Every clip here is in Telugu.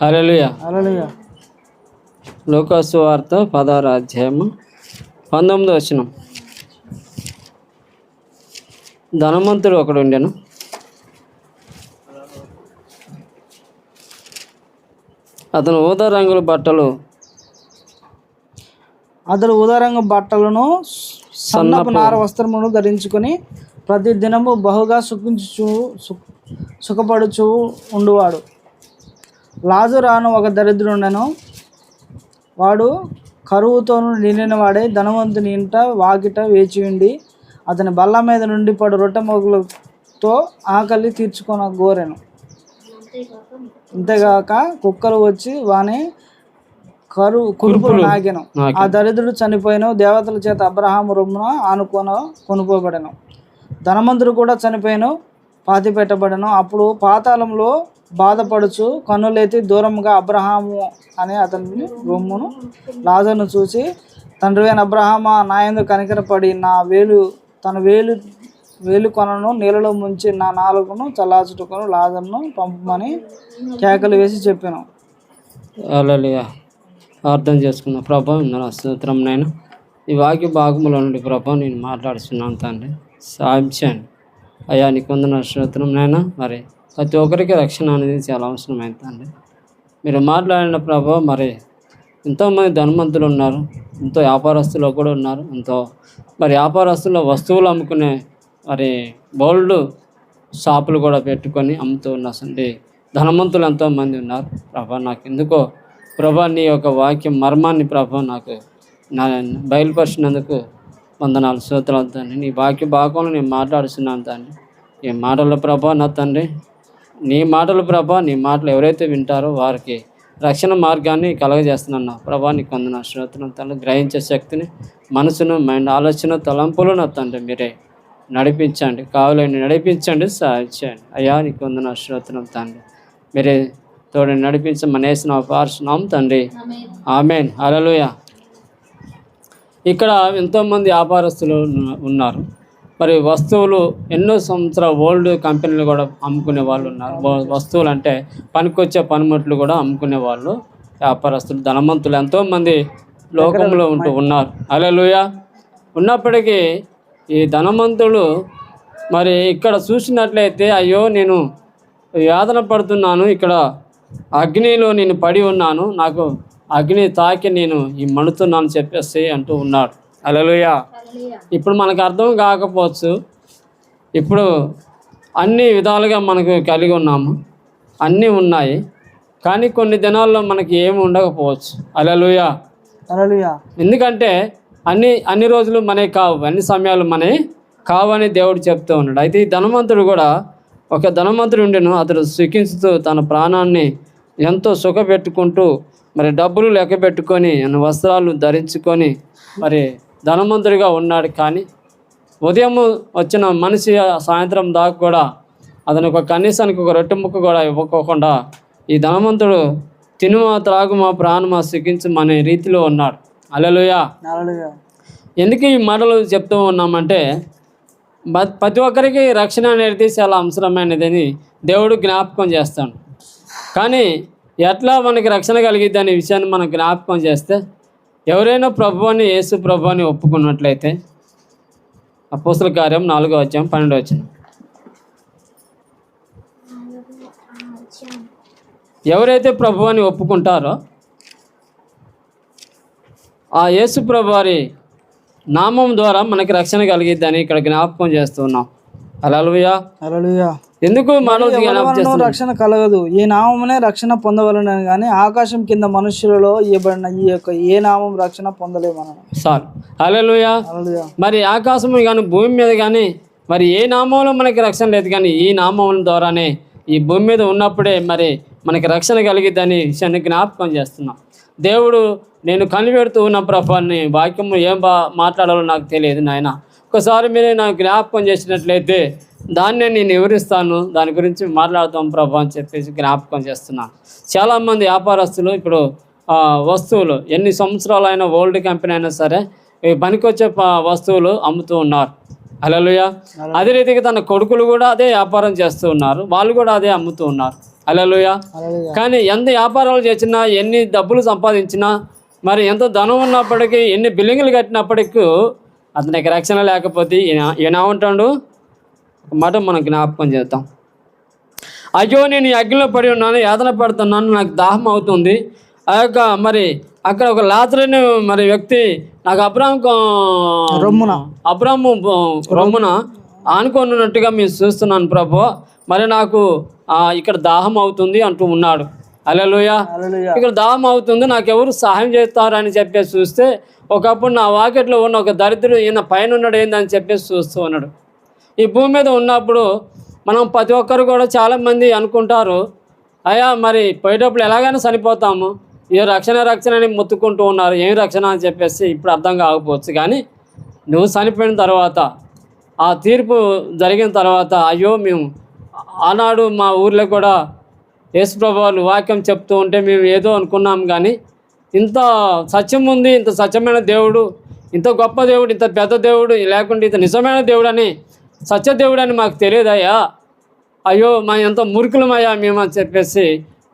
అలలుయ లోకాసు వార్త పదహారు అధ్యాయము పంతొమ్మిది వచ్చిన ధనవంతుడు ఒకడు ఉండెను. అతను ఊదా రంగుల బట్టలు అతడు ఉదారంగ బట్టలను సన్నపు నార వస్త్రమును ధరించుకొని ప్రతి దినము బహుగా సుఖించు సుఖపడుచు ఉండువాడు. లాజరాను ఒక దరిద్రుండెను వాడు కరువుతోను నిండిన వాడే ధనవంతుని ఇంట వాకిట వేచి ఉండి అతని బల్ల మీద నుండి పడు రొట్టె మొగులతో ఆకలి తీర్చుకొన గోరెను అంతేగాక కుక్కలు వచ్చి వాని కరు కురుపులు నాగెను. ఆ దరిద్రుడు చనిపోయిన దేవతల చేత అబ్రహాము రొమ్మున ఆనుకొన కొనుక్కోబడెను. ధనవంతుడు కూడా చనిపోయిన పాతి పెట్టబడెను అప్పుడు పాతాళంలో బాధపడుచు కన్నులెత్తి దూరంగా అబ్రహాము అనే అతని రొమ్మును లాజర్ను చూసి తండ్రి అయిన అబ్రహామా నా యందు కనికరపడి నా వేలు తన వేలు వేలు కొనను నీళ్ళలో ముంచి నా నాలుగును చల్లార్చుటకును లాజర్ను పంపమని కేకలు వేసి చెప్పాను. హల్లెలూయా అర్థం చేసుకున్నా ప్రభా నా స్తోత్రం నేను ఈ వాక్య భాగంలో నుండి ప్రభా నేను మాట్లాడుతున్నాను తండ్రి. సాయం చేయండి. అయ్యా నీకు వందన స్తోత్రం నైనా మరి ప్రతి ఒక్కరికి రక్షణ అనేది చాలా అవసరమైంది మీరు మాట్లాడిన ప్రభావ మరి ఎంతోమంది ధనవంతులు ఉన్నారు ఎంతో వ్యాపారస్తులు కూడా ఉన్నారు ఎంతో మరి వ్యాపారస్తుల్లో వస్తువులు అమ్ముకునే మరి బోల్డ్ షాపులు కూడా పెట్టుకొని అమ్ముతూ ఉన్నసండి ధనవంతులు ఎంతోమంది ఉన్నారు. ప్రభా నాకు ఎందుకో ప్రభా నీ యొక్క వాక్యం మర్మాన్ని ప్రభా నాకు నా బయలుపరిచినందుకు వందనాలు స్తోత్రాలు తండ్రి. నీ వాక్య భాగంలో నేను మాట్లాడుతున్నాను తండ్రి. ఈ మాటల ప్రభా నా తండ్రి నీ మాటలు ప్రభా నీ మాటలు ఎవరైతే వింటారో వారికి రక్షణ మార్గాన్ని కలగజేస్తున్నాను. ప్రభా నీకు అందిన శ్రోతను తను గ్రహించే శక్తిని మనసును మైండ్ ఆలోచన తలంపులు నా తండ్రి మీరే నడిపించండి. కావాలని నడిపించండి సహాయం చేయండి. అయ్యా నీకు వందన శ్రోతనం తండ్రి మీరే తోడు నడిపించమనేసిన పార్చున్నాం తండ్రి. ఆమెన్. అలలుయ ఇక్కడ ఎంతోమంది వ్యాపారస్తులు ఉన్నారు. మరి వస్తువులు ఎన్నో సంవత్సరాల ఓల్డ్ కంపెనీలు కూడా అమ్ముకునే వాళ్ళు ఉన్నారు. వస్తువులు అంటే పనికొచ్చే పనిముట్లు కూడా అమ్ముకునే వాళ్ళు వ్యాపారస్తులు ధనవంతులు ఎంతోమంది లోకంలో ఉంటూ ఉన్నారు. హల్లెలూయా. ఉన్నప్పటికీ ఈ ధనవంతులు మరి ఇక్కడ చూసినట్లయితే అయ్యో నేను వేదన పడుతున్నాను ఇక్కడ అగ్నిలో నేను పడి ఉన్నాను నాకు అగ్ని తాకి నేను ఈ మణుతున్నాను చెప్పేసి అంటూ ఉన్నాడు అలలుయా ఇప్పుడు మనకు అర్థం కాకపోవచ్చు. ఇప్పుడు అన్ని విధాలుగా మనకు కలిగి ఉన్నాము. అన్నీ ఉన్నాయి. కానీ కొన్ని దినాల్లో మనకి ఏమి ఉండకపోవచ్చు. అలలుయా. అలలుయ. ఎందుకంటే అన్ని అన్ని రోజులు మనే కావు. అన్ని సమయాలు మనే కావు అని దేవుడు చెప్తూ ఉన్నాడు. అయితే ఈ ధనవంతుడు కూడా ఒక ధనవంతుడు ఉండెను. అతడు సుఖించుతూ తన ప్రాణాన్ని ఎంతో సుఖపెట్టుకుంటూ మరి డబ్బులు లెక్క పెట్టుకొని వస్త్రాలు ధరించుకొని మరి ధనవంతుడిగా ఉన్నాడు కానీ ఉదయం వచ్చిన మనిషి సాయంత్రం దాకా కూడా అతను ఒక కనీసానికి ఒక రొట్టె ముక్క కూడా ఇవ్వకోకుండా ఈ ధనవంతుడు తినుమా త్రాగుమా ప్రాణమా సుఖించమా అనే రీతిలో ఉన్నాడు. అలలుయా ఎందుకు ఈ మాటలు చెప్తూ ఉన్నామంటే ప్రతి ఒక్కరికి రక్షణ అనేది చాలా అవసరమైనదని దేవుడు జ్ఞాపకం చేస్తాడు. కానీ ఎట్లా మనకి రక్షణ కలిగిద్ది అనే విషయాన్ని మనం జ్ఞాపకం చేస్తే ఎవరైనా ప్రభువాన్ని యేసు ప్రభువాన్ని ఒప్పుకున్నట్లయితే అపోసల కార్యం నాలుగో వచ్చాం పన్నెండు వచ్చాం ఎవరైతే ప్రభువాన్ని ఒప్పుకుంటారో ఆ యేసు ప్రభు వారి నామం ద్వారా మనకి రక్షణ కలిగిద్దని ఇక్కడ జ్ఞాపకం చేస్తున్నాం అలలుయా అలలుయా ఎందుకు మనం జ్ఞాపకం చేస్తున్నాం రక్షణ కలగదు. ఈ నామమునే రక్షణ పొందవలన కానీ ఆకాశం కింద మనుష్యులలో ఇవ్వబడిన ఈ యొక్క ఏ నామం రక్షణ పొందలేమన సార్ అలలుయ మరి ఆకాశం కానీ భూమి మీద కానీ మరి ఏ నామంలో మనకి రక్షణ లేదు కానీ ఈ నామం ద్వారానే ఈ భూమి మీద ఉన్నప్పుడే మరి మనకి రక్షణ కలిగిద్దని విషయాన్ని జ్ఞాపకం చేస్తున్నాం. దేవుడు నేను కనిపెడుతూ ఉన్న ప్రభాన్ని వాక్యము ఏం బా మాట్లాడాలో నాకు తెలియదు నాయన. ఒకసారి మీరు నాకు జ్ఞాపకం చేసినట్లయితే దాన్నే నేను వివరిస్తాను. దాని గురించి మాట్లాడతాం ప్రభా అని చెప్పేసి జ్ఞాపకం చేస్తున్నాను చాలామంది వ్యాపారస్తులు ఇప్పుడు వస్తువులు ఎన్ని సంవత్సరాలైనా ఓల్డ్ కంపెనీ అయినా సరే ఈ పనికొచ్చే వస్తువులు అమ్ముతూ ఉన్నారు. అలలుయ అదే రీతిగా తన కొడుకులు కూడా అదే వ్యాపారం చేస్తూ ఉన్నారు. వాళ్ళు కూడా అదే అమ్ముతూ ఉన్నారు. అలలుయ. కానీ ఎంత వ్యాపారాలు చేసినా ఎన్ని డబ్బులు సంపాదించినా మరి ఎంత ధనం ఉన్నప్పటికీ ఎన్ని బిల్డింగ్లు కట్టినప్పటికీ అతనికి రక్షణ లేకపోతే ఈయన ఒక మాట మనం జ్ఞాపకం చేద్దాం. అయ్యో నేను ఈ అగ్నిలో పడి ఉన్నాను యాతన పడుతున్నాను నాకు దాహం అవుతుంది. ఆ యొక్క మరి అక్కడ ఒక లాత్రని మరి వ్యక్తి నాకు అబ్రాహం రొమ్మున. అబ్రాహము రొమ్మున ఆనుకొనున్నట్టుగా మేము చూస్తున్నాను ప్రభు. మరి నాకు ఇక్కడ దాహం అవుతుంది అంటూ ఉన్నాడు. అలెలుయ. ఇక్కడ దాహం అవుతుంది నాకు ఎవరు సహాయం చేస్తారని చెప్పేసి చూస్తే ఒకప్పుడు నా వాకెట్లో ఉన్న ఒక దరిద్రుడు ఈయన పైన ఉన్నాడు ఏందని చెప్పేసి చూస్తూ ఉన్నాడు. ఈ భూమి మీద ఉన్నప్పుడు మనం ప్రతి ఒక్కరు కూడా చాలామంది అనుకుంటారు అయ్యా మరి పోయేటప్పుడు ఎలాగైనా చనిపోతాము. ఏ రక్షణ రక్షణ అని మొత్తుకుంటూ ఉన్నారు. ఏం రక్షణ అని చెప్పేసి ఇప్పుడు అర్థం కాకపోవచ్చు. కానీ నువ్వు చనిపోయిన తర్వాత ఆ తీర్పు జరిగిన తర్వాత అయ్యో మేము ఆనాడు మా ఊర్లో కూడా యేసుప్రభు వాళ్ళు వాక్యం చెప్తూ ఉంటే మేము ఏదో అనుకున్నాం. కానీ ఇంత సత్యం ఉంది ఇంత సత్యమైన దేవుడు ఇంత గొప్ప దేవుడు ఇంత పెద్ద దేవుడు లేకుంటే ఇంత నిజమైన దేవుడు అని సత్యదేవుడని మాకు తెలియదయ్యా. అయ్యో మా ఎంత మురుకులమయ్యా మేము అని చెప్పేసి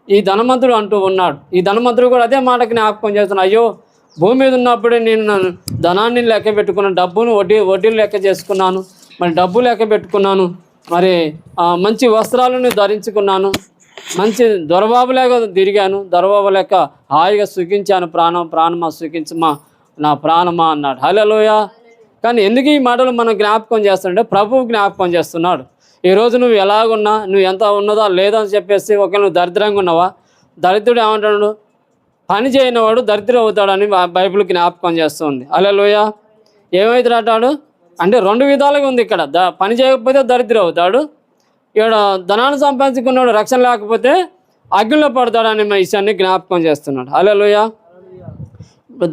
ఈ ధనవంతుడు అంటూ ఉన్నాడు. ఈ ధనవంతుడు కూడా అదే మాటకి జ్ఞాపకం చేస్తున్నాడు. అయ్యో భూమి మీద ఉన్నప్పుడే నేను ధనాన్ని లెక్క పెట్టుకున్న డబ్బును వడ్డీ వడ్డీలు లెక్క చేసుకున్నాను మరి డబ్బు లెక్క పెట్టుకున్నాను మరి మంచి వస్త్రాలను ధరించుకున్నాను మంచి దొరబాబులేక తిరిగాను దొరబాబు లెక్క హాయిగా సుఖించాను ప్రాణం ప్రాణమా సుఖించమా నా ప్రాణమా అన్నాడు. హలోయ కానీ ఎందుకు ఈ మాటలు మనం జ్ఞాపకం చేస్తుంటే ప్రభువు జ్ఞాపకం చేస్తున్నాడు. ఈ రోజు నువ్వు ఎలాగున్నా నువ్వు ఎంత ఉన్నదా లేదా అని చెప్పేసి ఒక నువ్వు దరిద్రంగా ఉన్నావా? దరిద్రుడు ఏమంటాడు? పని చేయనివాడు దరిద్రం అవుతాడని బైబిల్ జ్ఞాపకం చేస్తుంది. అలా ఏమైతే అంటాడు అంటే రెండు విధాలుగా ఉంది ఇక్కడ. ద పని చేయకపోతే దరిద్రం అవుతాడు. ఇక్కడ ధనాన్ని సంపాదించుకున్నాడు రక్షణ లేకపోతే అగ్నిలో పడతాడని మా విషయాన్ని జ్ఞాపకం చేస్తున్నాడు. అలా లోయ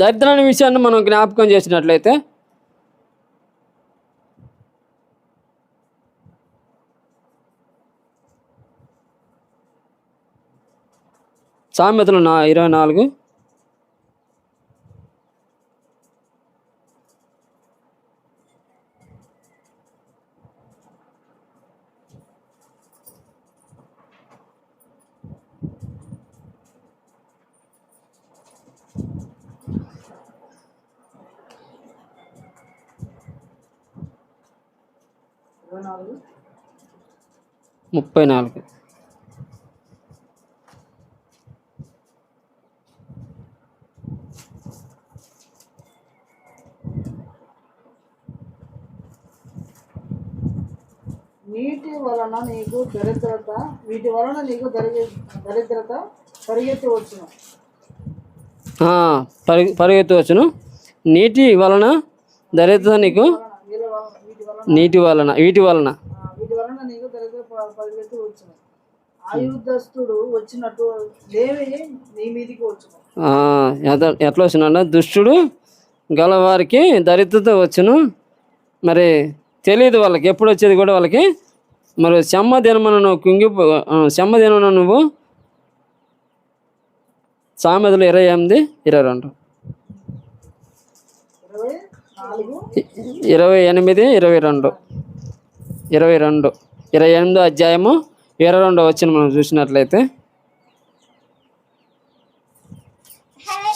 దరిద్రం విషయాన్ని మనం జ్ఞాపకం చేసినట్లయితే సామెతలు నా ఇరవై నాలుగు. ముప్పై నాలుగు. నీటి వలన నీకు దరిద్రత వీటి వలన నీకు దరి దరిద్రత పరిగెత్తి వచ్చును. ఆ, పరుగు పరుగెత్తవచ్చును నీటి వలన దరిద్రత నీకు నీటి వలన వీటి వలన. ఆ, వీటి వలన నీకు దరిద్ర ప- పరిగెత్తి వచ్చును. ఆయుధస్తుడు వచ్చినట్టు లేవి నీ మీదికి వచ్చును. ఆ, ఎత- ఎట్లా వచ్చిన దుష్టుడు గలవారికి దరిద్రత వచ్చును. మరి తెలియదు వాళ్ళకి ఎప్పుడు వచ్చేది కూడా వాళ్ళకి మరి సెమ్మ దినమున నువ్వు కుంగిపో ఆ, దినమున నువ్వు సామెతలు ఇరవై ఎనిమిది ఇరవై రెండు. ఇరవై ఎనిమిది ఇరవై రెండు. ఇరవై రెండు. ఇరవై ఎనిమిదో అధ్యాయము ఇరవై రెండో వచ్చిన మనం చూసినట్లయితే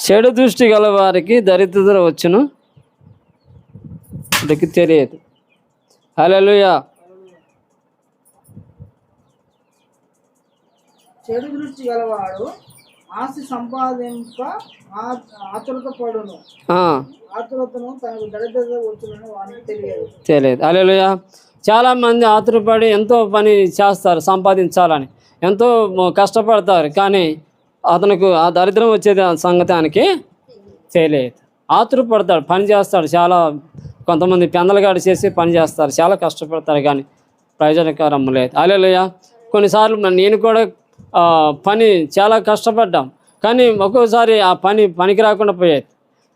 చెడు దృష్టి గల వారికి దరిద్రత వచ్చును. తెలియదు. హల్లెలూయా. చెడు దృష్టి గలవాడు ఆస్తి సంపాదింప ఆతురత పడును ఆతురతను తనకు దరిద్రత వచ్చునని వానికి తెలియదు. తెలియదు. హల్లెలూయా. చాలామంది ఆతురపడి ఎంతో పని చేస్తారు సంపాదించాలని. ఎంతో కష్టపడతారు కానీ అతనికి ఆ దరిద్రం వచ్చేది ఆ సంగతి ఆయనకి తెలియదు. ఆతురపడతాడు పని చేస్తాడు. చాలా కొంతమంది పెందలగాడు చేసి పని చేస్తారు. చాలా కష్టపడతారు కానీ ప్రయోజనకరం లేదు. అలేలుయ కొన్నిసార్లు నేను కూడా పని చాలా కష్టపడ్డాం. కానీ ఒక్కోసారి ఆ పని పనికి రాకుండా పోయేది.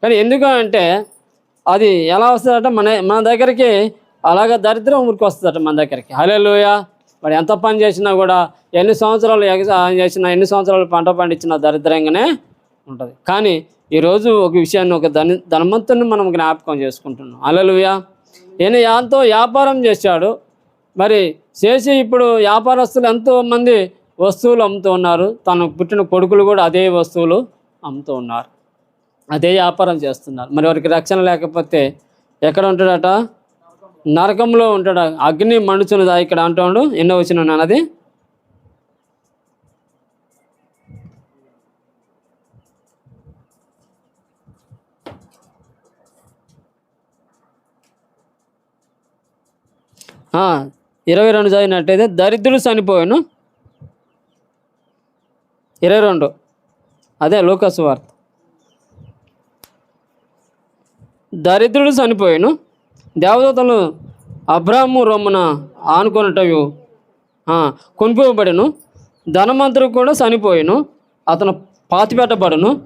కానీ ఎందుకు అంటే అది ఎలా వస్తుందట? మన మన దగ్గరికి అలాగ దరిద్రం ఊరికి వస్తుందట మన దగ్గరికి. హలోయ మరి ఎంత పని చేసినా కూడా ఎన్ని సంవత్సరాలు ఎగసాయం చేసినా ఎన్ని సంవత్సరాలు పంట పండించినా దరిద్రంగానే ఉంటుంది. కానీ ఈరోజు ఒక విషయాన్ని ఒక ధని ధనవంతుని మనం జ్ఞాపకం చేసుకుంటున్నాం. అలలుయ ఈయన ఎంతో వ్యాపారం చేశాడు. మరి చేసి ఇప్పుడు వ్యాపారస్తులు ఎంతోమంది వస్తువులు అమ్ముతూ ఉన్నారు. తను పుట్టిన కొడుకులు కూడా అదే వస్తువులు అమ్ముతూ ఉన్నారు. అదే వ్యాపారం చేస్తున్నారు. మరి వారికి రక్షణ లేకపోతే ఎక్కడ ఉంటాడట? నరకంలో ఉంటాడు? అగ్ని మండుచున్నదా? ఇక్కడ అంటాడు ఎన్నో వచ్చిన అది ఇరవై రెండు చదివినట్టయితే దరిద్రుడు చనిపోయాను. ఇరవై రెండు. అదే లోకస్ వార్త. దరిద్రుడు చనిపోయాను. దేవదూతలు అబ్రాహ్ము రొమ్మున ఆనుకొనటవి కొనిపోబడను ధనమంతుడు కూడా చనిపోయాను. అతను పాతిపెట్టబడను.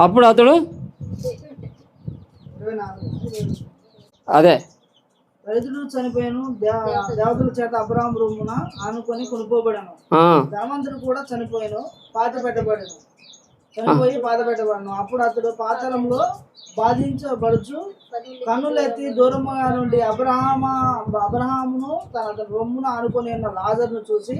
అప్పుడు అతడు అదే. రైతులు చనిపోయాను దేవ- దేవతల చేత అబ్రాహం రూమున ఆనుకొని కొనుక్కోబడను. ఆ, ధనవంతుడు కూడా చనిపోయాను పాత పెట్టబడను. చనిపోయి పాత పెట్టబడను. అప్పుడు అతడు పాతాళంలో బాధించబడుచు కన్నులెత్తి దూరముగా నుండి అబ్రహామ అబ్రహామును తన రొమ్మున ఆనుకొని ఉన్న లాజర్ను చూసి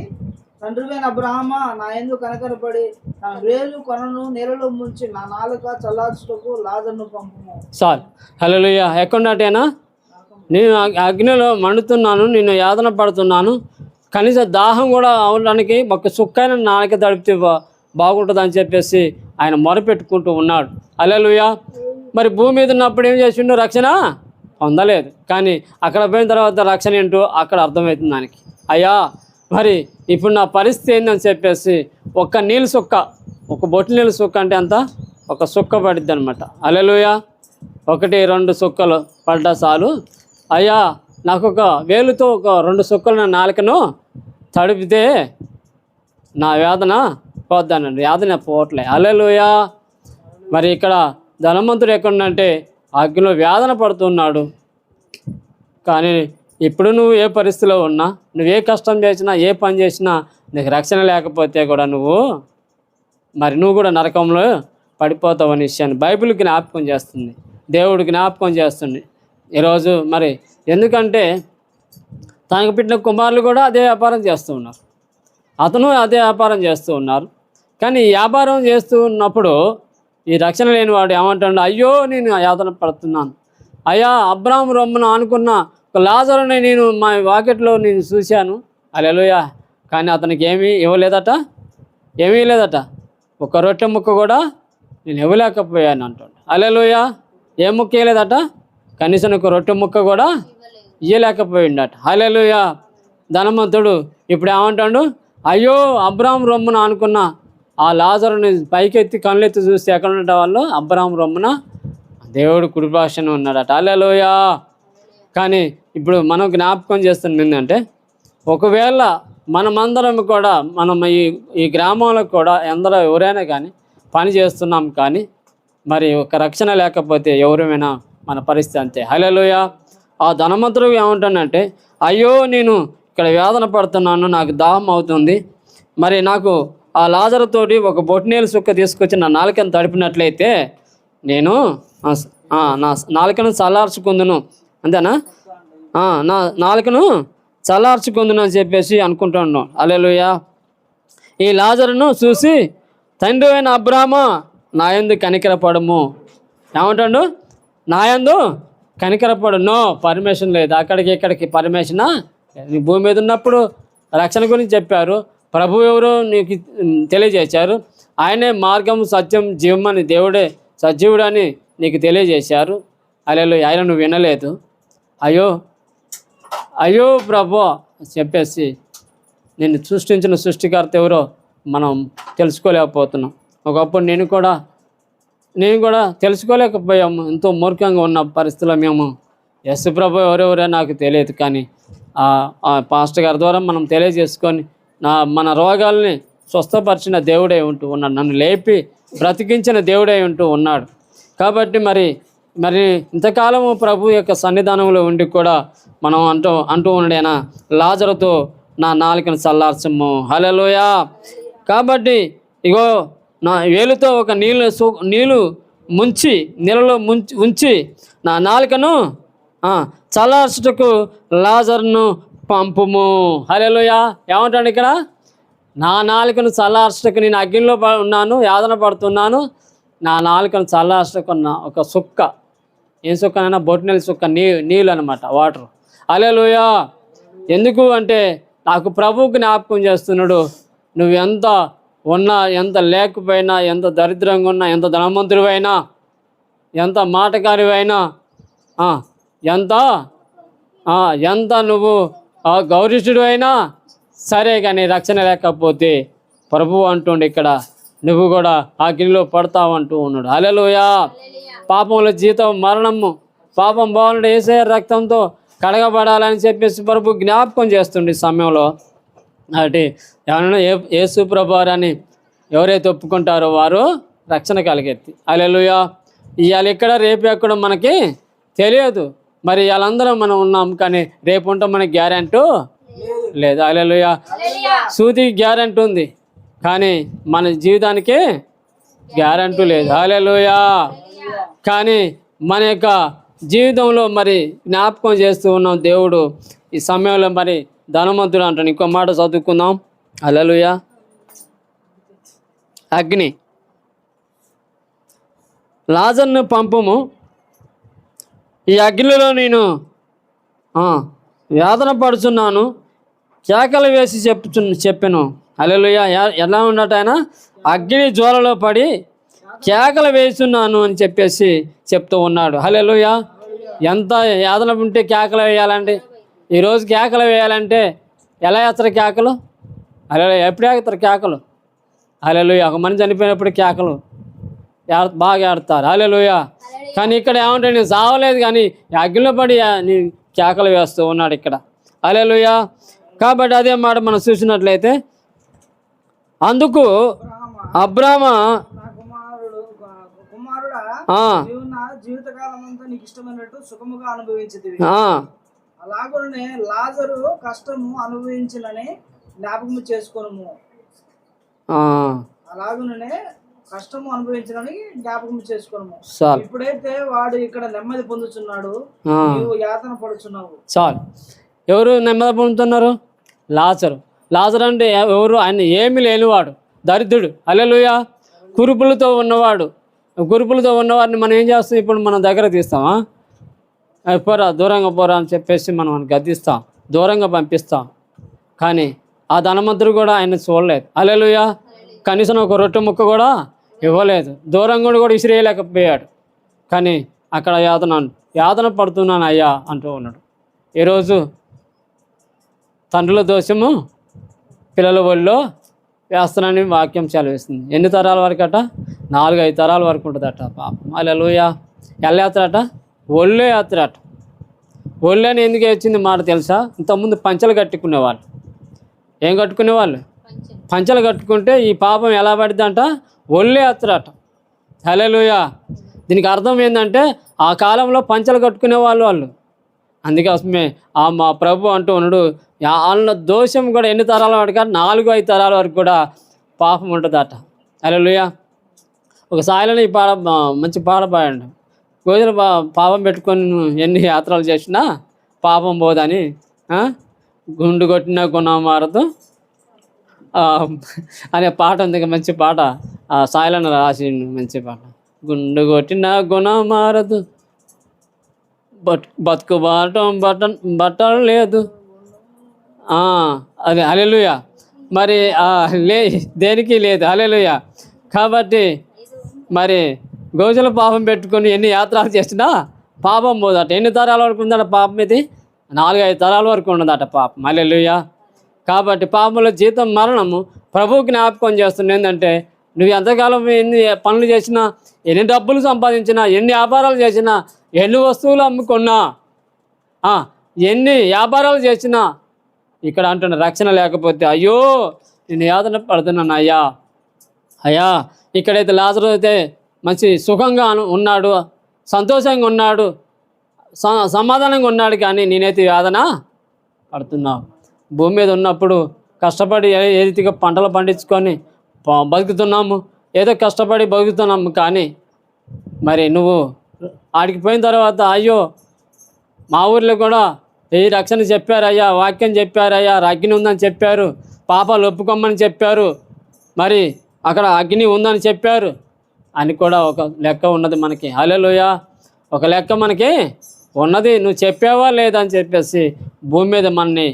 తండ్రివైన అబ్రహామ నా ఎందు కనకరపడి నా వేలు కొనను నీళ్ళలో ముంచి నా నాలుక చల్లార్చుటకు లాజర్ను పంపుము. చాలు హలో ఎక్కడున్నట్టేనా నేను అగ్నిలో మండుతున్నాను నేను యాతన పడుతున్నాను. కనీసం దాహం కూడా అవడానికి ఒక సుక్కైన నాలుక తడిపితే బాగుంటుంది బాగుంటుందని చెప్పేసి ఆయన మొరపెట్టుకుంటూ ఉన్నాడు. అలెలుయా మరి భూమి మీద ఉన్నప్పుడు ఏం చేసిండు రక్షణ పొందలేదు. కానీ అక్కడ పోయిన తర్వాత రక్షణ ఏంటో అక్కడ అర్థమవుతుంది దానికి. అయ్యా మరి ఇప్పుడు నా పరిస్థితి ఏందని చెప్పేసి ఒక్క నీళ్ళు సుక్క ఒక బొట్టు నీళ్ళు సుక్క అంటే అంత ఒక సుక్క పడిద్ది అనమాట అలెలుయా ఒకటి రెండు సుక్కలు పడ్డా చాలు. అయ్యా నాకు ఒక వేలుతో ఒక రెండు సుక్కలు నా నాలుకను తడిపితే నా వేదన పోద్దానండి. వేదన పోవట్లే. అలెలుయా మరి ఇక్కడ ధనవంతుడు ఎక్కడుందంటే అగ్నిలో వేదన పడుతున్నాడు. కానీ ఇప్పుడు నువ్వు ఏ పరిస్థితిలో ఉన్నా నువ్వు ఏ కష్టం చేసినా ఏ పని చేసినా నీకు రక్షణ లేకపోతే కూడా నువ్వు మరి నువ్వు కూడా నరకంలో పడిపోతావు అనే విషయాన్ని బైబిల్ జ్ఞాపకం చేస్తుంది. దేవుడు జ్ఞాపకం చేస్తుంది. ఈరోజు మరి ఎందుకంటే తనకు పుట్టిన కుమారులు కూడా అదే వ్యాపారం చేస్తూ ఉన్నారు. అతను అదే వ్యాపారం చేస్తూ ఉన్నారు. కానీ వ్యాపారం చేస్తూ ఉన్నప్పుడు ఈ రక్షణ లేని వాడు ఏమంటాడు? అయ్యో నేను యాతన పడుతున్నాను. అయ్యా అబ్రాహం రొమ్మను అనుకున్న ఒక లాజరుని నేను మా వాకెట్లో నేను చూశాను. అలెలుయా కానీ అతనికి ఏమీ ఇవ్వలేదట? ఏమీ లేదట. ఒక రొట్టె ముక్క కూడా నేను ఇవ్వలేకపోయాను అంటాడు. అలెలుయా ఏ ముక్క ఇవ్వలేదట? కనీసం ఒక రొట్టె ముక్క కూడా ఇయ్యలేకపోయిండట హలెలుయా ధనవంతుడు ఇప్పుడు ఏమంటాడు? అయ్యో అబ్రాహం రొమ్మున అనుకున్న ఆ లాజరుని పైకెత్తి కళ్ళెత్తి చూస్తే ఎక్కడ ఉండటం వాళ్ళు? అబ్రాహం రొమ్మున దేవుడు కుడిపాషణ ఉన్నాడట. హల్లెలూయా. కానీ ఇప్పుడు మనం జ్ఞాపకం చేస్తుంది ఏంటంటే ఒకవేళ మనమందరం కూడా మనం ఈ ఈ గ్రామంలో కూడా ఎందరో ఎవరైనా కానీ పని చేస్తున్నాం కానీ మరి ఒక రక్షణ లేకపోతే ఎవరైనా మన పరిస్థితి అంతే. హలోయ ఆ ధనవంతుడు ఏమంటానంటే అయ్యో నేను ఇక్కడ వేదన పడుతున్నాను నాకు దాహం అవుతుంది. మరి నాకు ఆ లాజరతోటి ఒక బొట్టినేలు సుక్క తీసుకొచ్చి నా నాలుకను తడిపినట్లయితే నేను నా నాలుకను చల్లార్చుకుందును. అంతేనా? నా నాలుకను చల్లార్చుకుందును అని చెప్పేసి అనుకుంటున్నాను అలెలుయ ఈ లాజరును చూసి తండ్రి అయిన అబ్రాహ్మ నాయందు కనికరపడము. ఏమంటాడు? నాయందు కనికరపడు. నో పర్మిషన్ లేదు. అక్కడికి ఇక్కడికి పర్మిషనా? నీ భూమి మీద ఉన్నప్పుడు రక్షణ గురించి చెప్పారు. ప్రభు ఎవరు నీకు తెలియజేశారు. ఆయనే మార్గం సత్యం జీవం అని దేవుడే అని నీకు తెలియజేశారు. అలెలు ఆయన నువ్వు వినలేదు. అయ్యో అయ్యో ప్రభు చెప్పేసి నిన్ను సృష్టించిన సృష్టికర్త ఎవరో మనం తెలుసుకోలేకపోతున్నాం. ఒకప్పుడు నేను కూడా నేను కూడా తెలుసుకోలేకపోయాము. ఎంతో మూర్ఖంగా ఉన్న పరిస్థితిలో మేము. యశ్ ప్రభు ఎవరెవరో నాకు తెలియదు కానీ ఆ పాస్టర్ గారి ద్వారా మనం తెలియజేసుకొని నా మన రోగాల్ని స్వస్థపరిచిన దేవుడే ఉంటూ ఉన్నాడు. నన్ను లేపి బ్రతికించిన దేవుడే ఉంటూ ఉన్నాడు. కాబట్టి మరి మరి ఇంతకాలము ప్రభు యొక్క సన్నిధానంలో ఉండి కూడా మనం అంటూ అంటూ ఉండేనా లాజరుతో నా నాలుకను చల్లార్చము. హలలోయా కాబట్టి ఇగో నా వేలుతో ఒక నీళ్ళు నీళ్ళు ముంచి నీళ్ళలో ముంచి ఉంచి నా నాలుకను చల్లార్చుటకు లాజర్ను పంపుము. హలోయా ఏమంటాడు ఇక్కడ? నా నాలుకను చల్లార్చటకు నేను అగ్నిలో ఉన్నాను యాదన పడుతున్నాను. నా నాలుకను చల్లార్చకున్న ఒక సుక్క ఏం సుక్కనైనా బొట్టినెల సుక్క నీ నీళ్ళు అనమాట వాటర్. అలెలుయా ఎందుకు అంటే నాకు ప్రభు జ్ఞాపకం చేస్తున్నాడు. నువ్వెంత ఉన్నా ఎంత లేకపోయినా ఎంత దరిద్రంగా ఉన్నా ఎంత ధనవంతుడివైనా ఎంత మాటకారివైనా ఎంత ఎంత నువ్వు ఆ, గౌరవిష్ఠుడు అయినా సరే కానీ రక్షణ లేకపోతే ప్రభు అంటుండు ఇక్కడ నువ్వు కూడా ఆ గిరిలో పడతావు అంటూ ఉన్నాడు. అలెలుయా పాపంలో జీతం మరణము. పాపం బాగుండే ఏసే రక్తంతో కడగబడాలని చెప్పేసి ప్రభు జ్ఞాపకం చేస్తుండే సమయంలో. కాబట్టి ఎవరైనా ఏ యేసు ప్రభారాన్ని ఎవరైతే ఒప్పుకుంటారో వారు రక్షణ కలిగెత్తి అలెలుయా ఇవాళ ఇక్కడ రేపు ఎక్కడ మనకి తెలియదు. మరి వాళ్ళందరం మనం ఉన్నాం కానీ రేపు ఉంటాం మనకి గ్యారెంటీ లేదు. అలెలుయా సూది గ్యారెంటీ ఉంది కానీ మన జీవితానికి గ్యారెంటీ లేదు. అలెలుయా కానీ మన యొక్క జీవితంలో మరి జ్ఞాపకం చేస్తూ ఉన్నాం దేవుడు. ఈ సమయంలో మరి ధనవంతుడు అంటాను ఇంకో మాట చదువుకుందాం. అలలుయ అగ్ని. లాజర్ను పంపము. ఈ అగ్నిలో నేను వేదన పడుచున్నాను. కేకలు వేసి చెప్పు చెప్పాను. అలెలుయ ఎలా ఉన్నట్టు ఆయన? అగ్ని జ్వాలలో పడి కేకలు వేస్తున్నాను అని చెప్పేసి చెప్తూ ఉన్నాడు. హలెలుయ ఎంత యాదన ఉంటే కేకలు వేయాలండి. ఈరోజు కేకలు వేయాలంటే ఎలా వేస్తారు కేకలు? అలా ఎప్పుడు వేస్తారు కేకలు? అలెలుయ ఒక మనిషి చనిపోయినప్పుడు కేకలు బాగా ఆడతారు అలెలుయ కానీ ఇక్కడ ఏమంటే నేను సావలేదు కానీ ఈ అగ్నిలో పడి కేకలు వేస్తూ ఉన్నాడు ఇక్కడ. అలెలుయ కాబట్టి అదే మాట మనం చూసినట్లయితే అందుకు అబ్రామ జీవితకాలం అంతా నీకు ఇష్టమైనట్టు సుఖముగా అనుభవించింది. అలాగనే లాజరు కష్టము అనుభవించినని జ్ఞాపకము చేసుకోను అలాగనే కష్టము అనుభవించినని జ్ఞాపకము చేసుకోను చాలు. ఇప్పుడైతే వాడు ఇక్కడ నెమ్మది పొందుతున్నాడు ఆ, నీవు యాతన పడుచున్నావు. చాలు. ఎవరు నెమ్మది పొందుతున్నారు? లాజరు. లాజర్ అంటే ఎవరు? ఆయన ఏమీ లేనివాడు. దరిద్రుడు. అల్లెలుయ కురుపులతో ఉన్నవాడు. కురుపులతో ఉన్నవాడిని మనం ఏం చేస్తాం? ఇప్పుడు మనం దగ్గర తీస్తామా? "ఏ, పోరా దూరంగా పోరా అని చెప్పేసి మనం ఆయన గద్దిస్తాం దూరంగా పంపిస్తాం. కానీ ఆ ధనమంతుడు కూడా ఆయన చూడలేదు. అల్లెలుయ కనీసం ఒక రొట్టె ముక్క కూడా ఇవ్వలేదు. దూరంగా కూడా విసిరేయలేకపోయాడు. కానీ అక్కడ యాతన యాతన పడుతున్నాను అయ్యా అంటూ ఉన్నాడు. ఈరోజు తండ్రుల దోషము పిల్లల ఒళ్ళో వేస్తానని వాక్యం సెలవిస్తుంది ఎన్ని తరాల వరకు అట నాలుగు ఐదు తరాల వరకు ఉంటుందట పాపం. అలెలుయ ఎల్లేస్తారట ఒళ్ళో వేస్తారట ఒళ్ళని ఎందుకు వచ్చింది మాట తెలుసా? ఇంతకుముందు పంచలు కట్టుకునేవాళ్ళు. ఏం కట్టుకునేవాళ్ళు? పంచలు కట్టుకుంటే ఈ పాపం ఎలా పడిద్దంట? ఒళ్ళే వేస్తారట హలెలుయ దీనికి అర్థం ఏంటంటే ఆ కాలంలో పంచలు కట్టుకునే వాళ్ళు. వాళ్ళు అందుకోసమే ఆ మా ప్రభు అంటూ ఉన్నాడు వాళ్ళ దోషం కూడా ఎన్ని తరాల వరకు అంటే నాలుగు ఐదు తరాల వరకు కూడా పాపం ఉంటుందట. హల్లెలూయా. ఒక సాయిలను ఈ పాడ మంచి పాట పాడండి. గోజులు పాపం పెట్టుకొని నువ్వు ఎన్ని యాత్రలు చేసినా పాపం పోదని గుండు కొట్టిన గుణం మారదు. అనే పాట ఉంది మంచి పాట. ఆ సాయిలను రాసి మంచి పాట. గుండు కొట్టిన గుణం మారదు. బట్ బతుకు బాటం బటన్ బట్టలు లేదు. అది అదే అలెలుయ మరి లే దేనికి లేదు అలెలుయ కాబట్టి మరి గోజుల పాపం పెట్టుకొని ఎన్ని యాత్రలు చేసినా పాపం పోదట. ఎన్ని తరాల వరకు ఉందట పాపం ఇది? నాలుగైదు తరాల వరకు ఉన్నదట పాపం. అలెలుయ కాబట్టి పాపంలో జీతం మరణము ప్రభు జ్ఞాపకం చేస్తుంది ఏంటంటే నువ్వు ఎంతకాలం ఎన్ని పనులు చేసినా ఎన్ని డబ్బులు సంపాదించినా ఎన్ని వ్యాపారాలు చేసినా ఎన్ని వస్తువులు అమ్ముకున్నా ఎన్ని వ్యాపారాలు చేసినా ఇక్కడ అంటున్న రక్షణ లేకపోతే అయ్యో నేను యాతన పడుతున్నాను అయ్యా. అయ్యా ఇక్కడైతే లాజరు అయితే మంచి సుఖంగా ఉన్నాడు సంతోషంగా ఉన్నాడు స- సమాధానంగా ఉన్నాడు కానీ నేనైతే వేదన పడుతున్నావు భూమి మీద ఉన్నప్పుడు కష్టపడి ఏ రీతిగా పంటలు పండించుకొని బతుకుతున్నాము. ఏదో కష్టపడి బతుకుతున్నాము కానీ మరి నువ్వు ఆడికి పోయిన తర్వాత అయ్యో మా ఊర్లో కూడా ఈ రక్షణ చెప్పారయ్యా వాక్యం చెప్పారయ్యా అగ్ని ఉందని చెప్పారు పాపాలు ఒప్పుకోమని చెప్పారు మరి అక్కడ అగ్ని ఉందని చెప్పారు. అని కూడా ఒక లెక్క ఉన్నది మనకి. హలోయ ఒక లెక్క మనకి ఉన్నది. నువ్వు చెప్పావా లేదా అని చెప్పేసి భూమి మీద మనని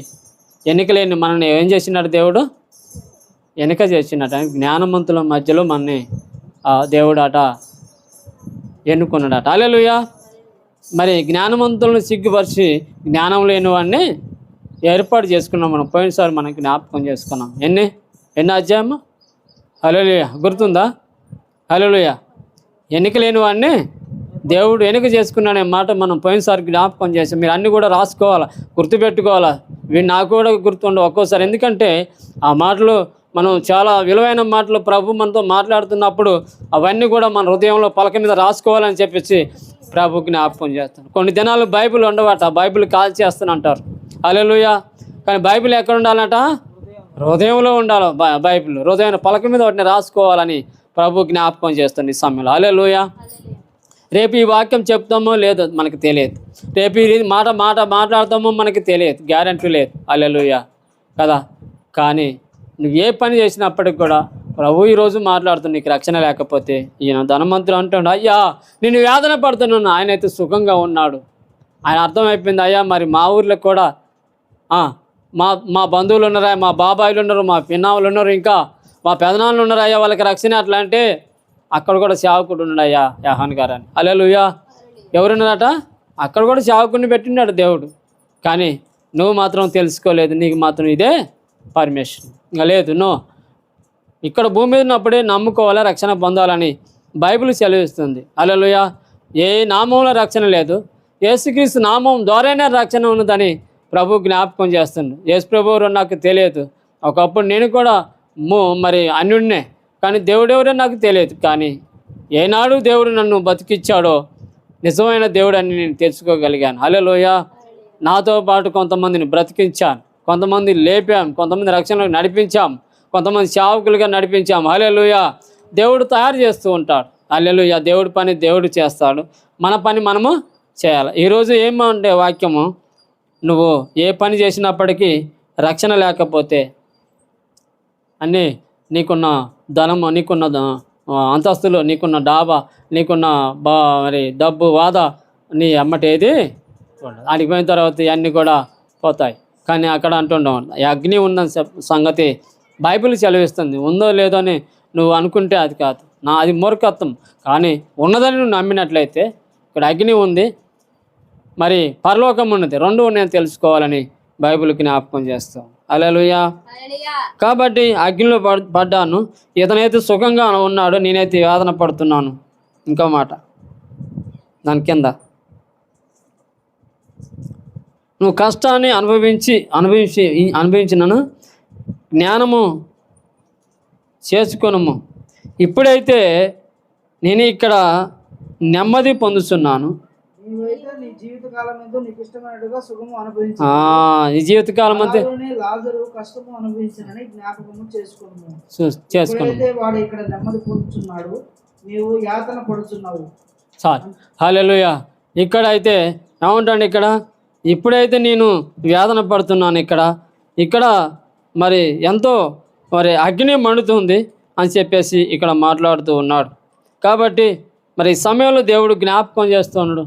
ఎన్నికలేని మనల్ని ఏం చేసినాడు దేవుడు? ఎన్నిక చేసినట జ్ఞానవంతుల మధ్యలో మనని దేవుడాట దేవుడు అట ఎన్నుకున్నాడట. అలెలుయ మరి జ్ఞానవంతులను సిగ్గుపరిచి జ్ఞానం లేని వాడిని ఏర్పాటు చేసుకున్నాం మనం. పోయినసారి మనం జ్ఞాపకం చేసుకున్నాం. ఎన్ని? ఎన్ని అధ్యాయము? హలోలుయ గుర్తుందా? హలోయ ఎన్నిక లేని వాడిని దేవుడు ఎన్నిక చేసుకున్నానే మాట మనం పోయినసారి జ్ఞాపకం చేసాం. మీరు అన్నీ కూడా రాసుకోవాలా? గుర్తుపెట్టుకోవాలా? ఇవి నాకు కూడా గుర్తుండవు ఒక్కోసారి. ఎందుకంటే ఆ మాటలు మనం చాలా విలువైన మాటలు ప్రభు మనతో మాట్లాడుతున్నప్పుడు అవన్నీ కూడా మన హృదయంలో పలక మీద రాసుకోవాలని చెప్పేసి ప్రభు జ్ఞాపకం చేస్తాను కొన్ని దినాలు బైబిల్ ఉండవట. బైబిల్ కాల్ చేస్తాను అంటారు. అలెలుయ కానీ బైబిల్ ఎక్కడ ఉండాలంట? హృదయంలో ఉండాలి బై- బైబిల్. హృదయం పలక మీద వాటిని రాసుకోవాలని ప్రభు జ్ఞాపకం చేస్తుంది ఈ సమయంలో. అలెలుయ రేపు ఈ వాక్యం చెప్తామో లేదో మనకు తెలియదు. రేపు ఈ మాట మాట మాట్లాడతామో మనకి తెలియదు. గ్యారంటీ లేదు. అలెలుయ కదా? కానీ నువ్వు ఏ పని చేసినప్పటికి కూడా ప్రభు ఈరోజు మాట్లాడుతున్న నీకు రక్షణ లేకపోతే. ఈయన ధనవంతుడు అంటాడు అయ్యా నేను వేదన పడుతున్నాను. ఆయన అయితే సుఖంగా ఉన్నాడు. ఆయన అర్థమైపోయింది అయ్యా మరి మా ఊర్లో కూడా మా మా బంధువులు ఉన్నారా? మా బాబాయిలు ఉన్నారు? మా పిన్నావులు ఉన్నారు? ఇంకా మా పెదనాన్నలు ఉన్నారయ్యా వాళ్ళకి రక్షణ అట్లా అంటే అక్కడ కూడా సేవకుడు ఉన్నాడయ్యా యాహాన్ గారు అని అలెలుయా ఎవరున్నారట? అక్కడ కూడా సేవకుడిని పెట్టినాడు దేవుడు. కానీ నువ్వు మాత్రం తెలుసుకోలేదు నీకు మాత్రం ఇదే పర్మిషన్. ఇంకా లేదు నో. ఇక్కడ భూమి మీద ఉన్నప్పుడే నమ్ముకోవాలా రక్షణ పొందాలని బైబిల్ సెలవిస్తుంది. అలలుయ ఏ నామంలో రక్షణ లేదు. యేసుక్రీస్తు నామం ద్వారానే రక్షణ ఉన్నదని ప్రభు జ్ఞాపకం చేస్తుండు. యేసు ప్రభు నాకు తెలియదు. ఒకప్పుడు నేను కూడా మరి అన్యుడినే. కానీ దేవుడెవరో నాకు తెలియదు. కానీ ఏనాడు దేవుడు నన్ను బతికిచ్చాడో నిజమైన దేవుడు అని నేను తెలుసుకోగలిగాను. హలోయ నాతో పాటు కొంతమందిని బ్రతికించాను. కొంతమంది లేపాం. కొంతమంది రక్షణలోకి నడిపించాం. కొంతమంది సేవకులుగా నడిపించాం. హల్లెలూయ. దేవుడు తయారు చేస్తూ ఉంటాడు. హల్లెలూయ. దేవుడి పని దేవుడు చేస్తాడు. మన పని మనము చేయాలి. ఈరోజు ఏమంటే వాక్యము? నువ్వు ఏ పని చేసినప్పటికీ రక్షణ లేకపోతే అన్నీ నీకున్న ధనము నీకున్న అంతస్తులు నీకున్న డాబా నీకున్న బా మరి డబ్బు వాద నీ అమ్మటేది ఉండదు. పోయిన తర్వాత ఇవన్నీ కూడా పోతాయి. కానీ అక్కడ అంటుండవు. ఈ అగ్ని ఉన్న సంగతి బైబిల్ చెలవిస్తుంది ఉందో లేదో అని నువ్వు అనుకుంటే అది కాదు. నా అది మూర్ఖత్వం. కానీ ఉన్నదని నువ్వు నమ్మినట్లయితే ఇక్కడ అగ్ని ఉంది. మరి పరలోకం ఉన్నది. రెండు నేను తెలుసుకోవాలని బైబిల్ జ్ఞాపకం చేస్తాం అలలుయా కాబట్టి అగ్నిలో పడ్ పడ్డాను. ఇతనైతే సుఖంగా ఉన్నాడు నేనైతే వేదన పడుతున్నాను. ఇంకో మాట. దాని కింద. నువ్వు కష్టాన్ని అనుభవించి అనుభవించి అనుభవించినను. జ్ఞానము చేసుకొనము. ఇప్పుడైతే నేను ఇక్కడ నెమ్మది పొందుతున్నాను నీవైతే నీ జీవితకాలం ఎంతో నీకు ఇష్టమైనట్టుగా సుఖము అనుభవించి. ఆ, ఈ జీవితకాలం అంతే. లాజరుని లాజరు కష్టము అనుభవించనని జ్ఞాపకము చేసుకున్నాము. వాడు ఇక్కడ నెమ్మది పొందుతున్నాడు నీవు యాతన పడుతున్నావు. హాలెలుయ ఇక్కడ అయితే ఏమంటాండి ఇక్కడ? ఇప్పుడైతే నేను వేదన పడుతున్నాను ఇక్కడ. ఇక్కడ మరి ఎంతో మరి అగ్ని మండుతుంది అని చెప్పేసి ఇక్కడ మాట్లాడుతూ ఉన్నాడు. కాబట్టి మరి ఈ సమయంలో దేవుడు జ్ఞాపకం చేస్తున్నాడు.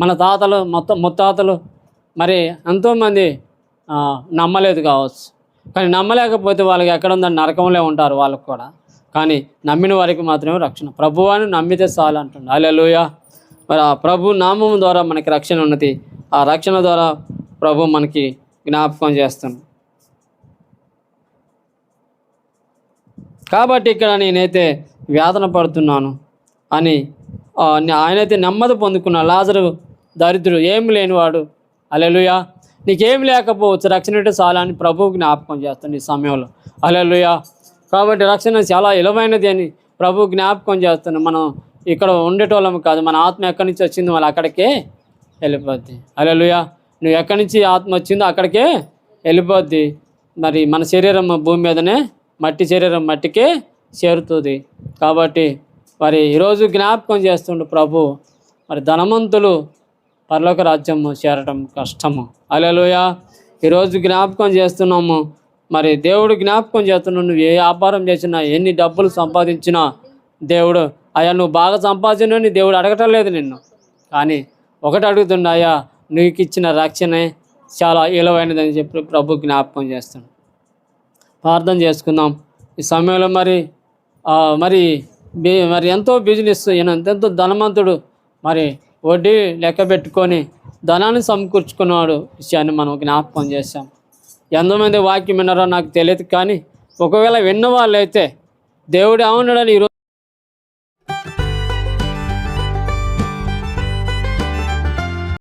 మన తాతలు మొత్తం ముత్తాతలు మరి ఎంతోమంది నమ్మలేదు కావచ్చు. కానీ నమ్మలేకపోతే వాళ్ళకి ఎక్కడ ఉందని నరకంలో ఉంటారు వాళ్ళకు కూడా. కానీ నమ్మిన వారికి మాత్రమే రక్షణ. ప్రభువాన్ని నమ్మితే చాలు అంటుండే అలెలుయ మరి ఆ ప్రభు నామం ద్వారా మనకి రక్షణ ఉన్నది. ఆ రక్షణ ద్వారా ప్రభు మనకి జ్ఞాపకం చేస్తుంది కాబట్టి ఇక్కడ నేనైతే వేదన పడుతున్నాను అని ఆయనైతే నెమ్మది పొందుకున్న లాజరు దరిద్రుడు ఏమి లేనివాడు. అలెలుయా నీకేం లేకపోవచ్చు రక్షణ అంటే చాలా అని ప్రభువు జ్ఞాపకం చేస్తుంది ఈ సమయంలో. అలెలుయా కాబట్టి రక్షణ చాలా ఇలవైనది అని ప్రభు జ్ఞాపకం చేస్తుంది మనం ఇక్కడ ఉండేటోళ్ళం కాదు. మన ఆత్మ ఎక్కడి నుంచి వచ్చింది మళ్ళీ అక్కడికే వెళ్ళిపోద్ది. అలెలుయా నువ్వు ఎక్కడి నుంచి ఆత్మ వచ్చిందో అక్కడికే వెళ్ళిపోద్ది. మరి మన శరీరం భూమి మీదనే మట్టి శరీరం మట్టికే చేరుతుంది. కాబట్టి మరి ఈరోజు జ్ఞాపకం చేస్తుండు ప్రభు. మరి ధనవంతులు పరలోక రాజ్యము చేరటం కష్టము. అలెలుయ ఈరోజు జ్ఞాపకం చేస్తున్నాము. మరి దేవుడు జ్ఞాపకం చేస్తున్నావు నువ్వు ఏ వ్యాపారం చేసినా ఎన్ని డబ్బులు సంపాదించినా దేవుడు అయ్యా నువ్వు బాగా సంపాదించినని దేవుడు అడగటం లేదు నిన్ను. కానీ ఒకటి అడుగుతుండ అయ్యా నీకు ఇచ్చిన రక్షణే చాలా విలువైనదని చెప్పి ప్రభు జ్ఞాపకం చేస్తున్నాడు. ప్రార్థన చేసుకుందాం. ఈ సమయంలో మరి మరి మరి ఎంతో బిజినెస్ ఈయన ఎంతో ధనవంతుడు. మరి వడ్డీ లెక్క పెట్టుకొని ధనాన్ని సమకూర్చుకున్నాడు విషయాన్ని మనం జ్ఞాపకం చేశాం. ఎంతమంది వాక్యం విన్నారో నాకు తెలియదు కానీ ఒకవేళ విన్న వాళ్ళైతే దేవుడు ఏమన్నాడని ఈరోజు